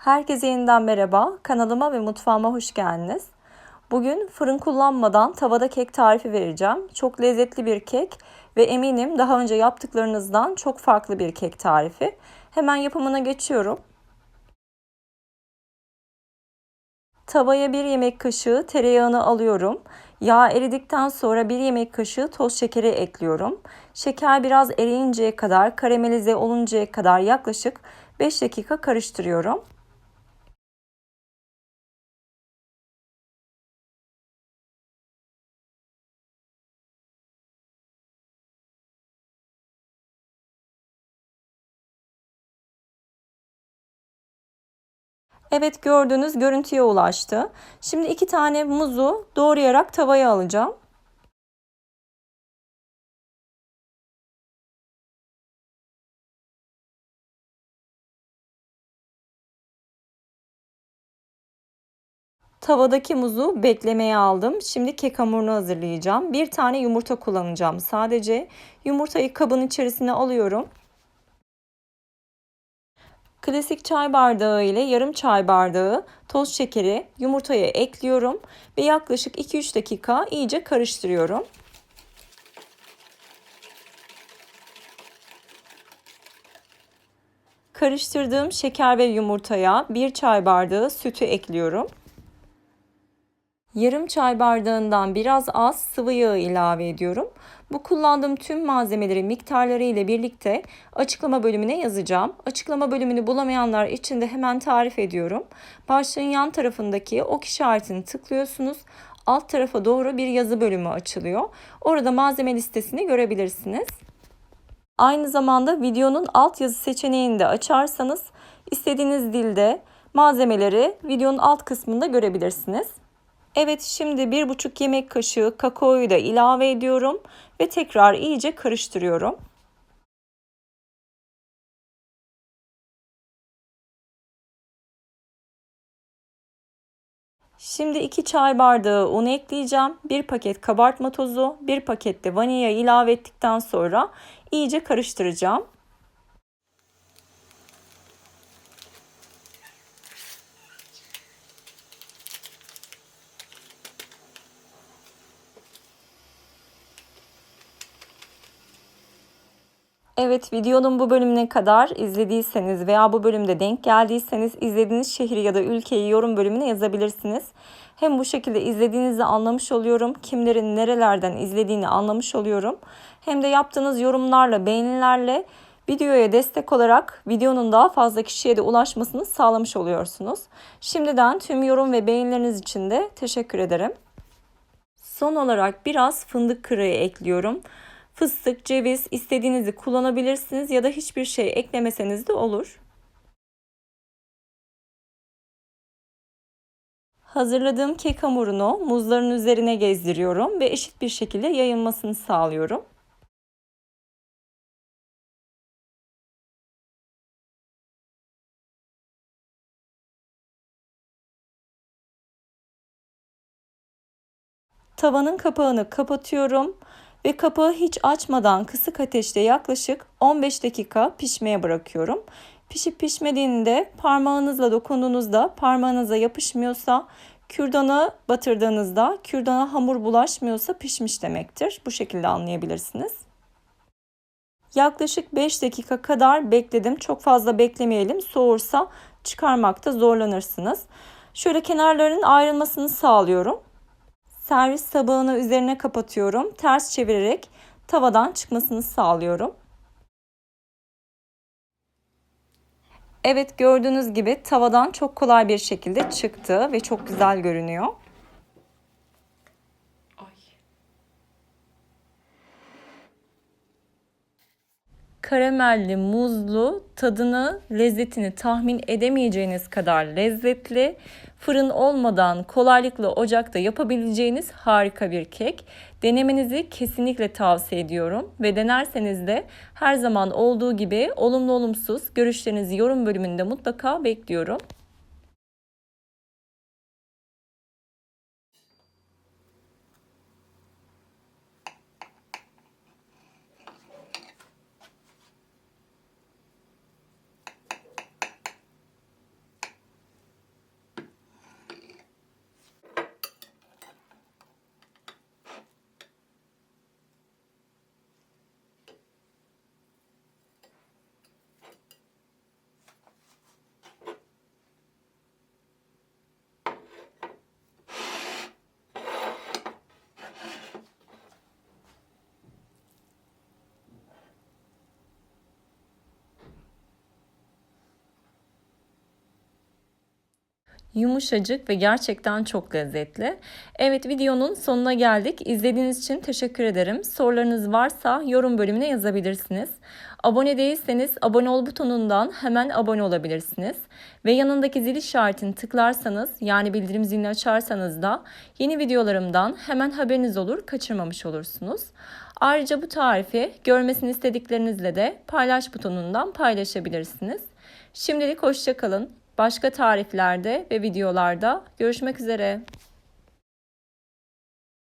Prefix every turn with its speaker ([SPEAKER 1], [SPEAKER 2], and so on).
[SPEAKER 1] Herkese yeniden merhaba. Kanalıma ve mutfağıma hoş geldiniz. Bugün fırın kullanmadan tavada kek tarifi vereceğim. Çok lezzetli bir kek ve eminim daha önce yaptıklarınızdan çok farklı bir kek tarifi. Hemen yapımına geçiyorum. Tavaya bir yemek kaşığı tereyağını alıyorum. Yağ eridikten sonra bir yemek kaşığı toz şekeri ekliyorum. Şeker biraz eriyinceye kadar, karamelize oluncaya kadar yaklaşık 5 dakika karıştırıyorum. Evet gördüğünüz görüntüye ulaştı. Şimdi iki tane muzu doğrayarak tavaya alacağım. Tavadaki muzu beklemeye aldım. Şimdi kek hamurunu hazırlayacağım. Bir tane yumurta kullanacağım. Sadece yumurtayı kabın içerisine alıyorum. Klasik çay bardağı ile yarım çay bardağı toz şekeri yumurtaya ekliyorum ve yaklaşık 2-3 dakika iyice karıştırıyorum. Karıştırdığım şeker ve yumurtaya bir çay bardağı sütü ekliyorum. Yarım çay bardağından biraz az sıvı yağ ilave ediyorum. Bu kullandığım tüm malzemeleri miktarları ile birlikte açıklama bölümüne yazacağım. Açıklama bölümünü bulamayanlar için de hemen tarif ediyorum. Başlığın yan tarafındaki ok işaretini tıklıyorsunuz. Alt tarafa doğru bir yazı bölümü açılıyor. Orada malzeme listesini görebilirsiniz. Aynı zamanda videonun alt yazı seçeneğini de açarsanız istediğiniz dilde malzemeleri videonun alt kısmında görebilirsiniz. Evet şimdi bir buçuk yemek kaşığı kakaoyu da ilave ediyorum ve tekrar iyice karıştırıyorum. Şimdi 2 çay bardağı un ekleyeceğim. 1 paket kabartma tozu, 1 paket de vanilya ilave ettikten sonra iyice karıştıracağım. Evet videonun bu bölümüne kadar izlediyseniz veya bu bölümde denk geldiyseniz izlediğiniz şehri ya da ülkeyi yorum bölümüne yazabilirsiniz. Hem bu şekilde izlediğinizi anlamış oluyorum. Kimlerin nerelerden izlediğini anlamış oluyorum. Hem de yaptığınız yorumlarla, beğenilerle videoya destek olarak videonun daha fazla kişiye de ulaşmasını sağlamış oluyorsunuz. Şimdiden tüm yorum ve beğenileriniz için de teşekkür ederim. Son olarak biraz fındık kırığı ekliyorum. Fıstık, ceviz istediğinizi kullanabilirsiniz ya da hiçbir şey eklemeseniz de olur. Hazırladığım kek hamurunu muzların üzerine gezdiriyorum ve eşit bir şekilde yayılmasını sağlıyorum. Tavanın kapağını kapatıyorum ve kapağı hiç açmadan kısık ateşte yaklaşık 15 dakika pişmeye bırakıyorum. Pişip pişmediğinde parmağınızla dokunduğunuzda parmağınıza yapışmıyorsa kürdana batırdığınızda kürdana hamur bulaşmıyorsa pişmiş demektir. Bu şekilde anlayabilirsiniz. Yaklaşık 5 dakika kadar bekledim. Çok fazla beklemeyelim. Soğursa çıkarmakta zorlanırsınız. Şöyle kenarların ayrılmasını sağlıyorum. Servis tabağını üzerine kapatıyorum. Ters çevirerek tavadan çıkmasını sağlıyorum. Evet gördüğünüz gibi tavadan çok kolay bir şekilde çıktı ve çok güzel görünüyor. Karamelli, muzlu, tadını, lezzetini tahmin edemeyeceğiniz kadar lezzetli, fırın olmadan kolaylıkla ocakta yapabileceğiniz harika bir kek. Denemenizi kesinlikle tavsiye ediyorum ve denerseniz de her zaman olduğu gibi olumlu olumsuz görüşlerinizi yorum bölümünde mutlaka bekliyorum. Yumuşacık ve gerçekten çok lezzetli. Evet videonun sonuna geldik. İzlediğiniz için teşekkür ederim. Sorularınız varsa yorum bölümüne yazabilirsiniz. Abone değilseniz abone ol butonundan hemen abone olabilirsiniz. Ve yanındaki zil işaretini tıklarsanız yani bildirim zilini açarsanız da yeni videolarımdan hemen haberiniz olur, kaçırmamış olursunuz. Ayrıca bu tarifi görmesini istediklerinizle de paylaş butonundan paylaşabilirsiniz. Şimdilik hoşçakalın. Başka tariflerde ve videolarda görüşmek üzere.